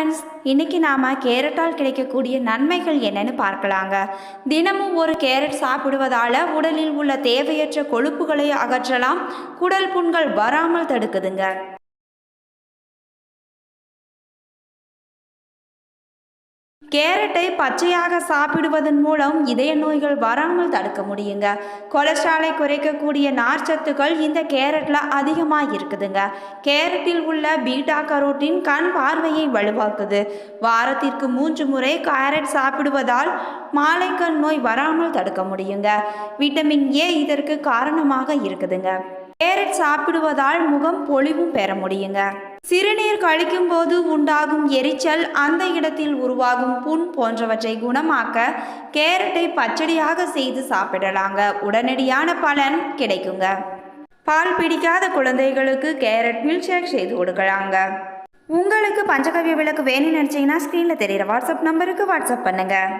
Friends இன்னைக்கு நாம் கேரட்டால் கிடைக்கக்கூடிய நன்மைகள் என்னன்னு பார்க்கலாங்க. தினமும் ஒரு கேரட் சாப்பிடுவதால் உடலில் உள்ள தேவையற்ற கொழுப்புகளை அகற்றலாம். குடல் புண்கள் வராமல் தடுக்குதுங்க. கேரட்டை பச்சையாக சாப்பிடுவதன் மூலம் இதய நோய்கள் வராமல் தடுக்க முடியுங்க. கொலஸ்ட்ராலை குறைக்கக்கூடிய நார்ச்சத்துக்கள் இந்த கேரட்டில் அதிகமாக இருக்குதுங்க கேரட்டில் உள்ள பீட்டா கரோட்டின் கண் பார்வையை வலுவாக்குது. வாரத்திற்கு மூன்று முறை கேரட் சாப்பிடுவதால் மாலைக்கண் நோய் வராமல் தடுக்க முடியுங்க. விட்டமின் ஏ இதற்கு காரணமாக இருக்குதுங்க. கேரட் சாப்பிடுவதால் முகம் பொலிவும் பெற முடியுங்க. சிறுநீர் கழிக்கும் போது உண்டாகும் எரிச்சல் அந்த இடத்தில் உருவாகும் புண் போன்றவற்றை குணமாக்க கேரட்டை பச்சடியாக செய்து சாப்பிடலாங்க. உடனடியான பலன் கிடைக்குங்க. பால் பிடிக்காத குழந்தைகளுக்கு கேரட் மில்க் ஷேக் செய்து கொடுக்கலாங்க. உங்களுக்கு பஞ்சகவ்ய விளக்கு வேணும்னு நினச்சிங்கன்னா ஸ்க்ரீனில் தெரிகிற வாட்ஸ்அப் நம்பருக்கு வாட்ஸ்அப் பண்ணுங்கள்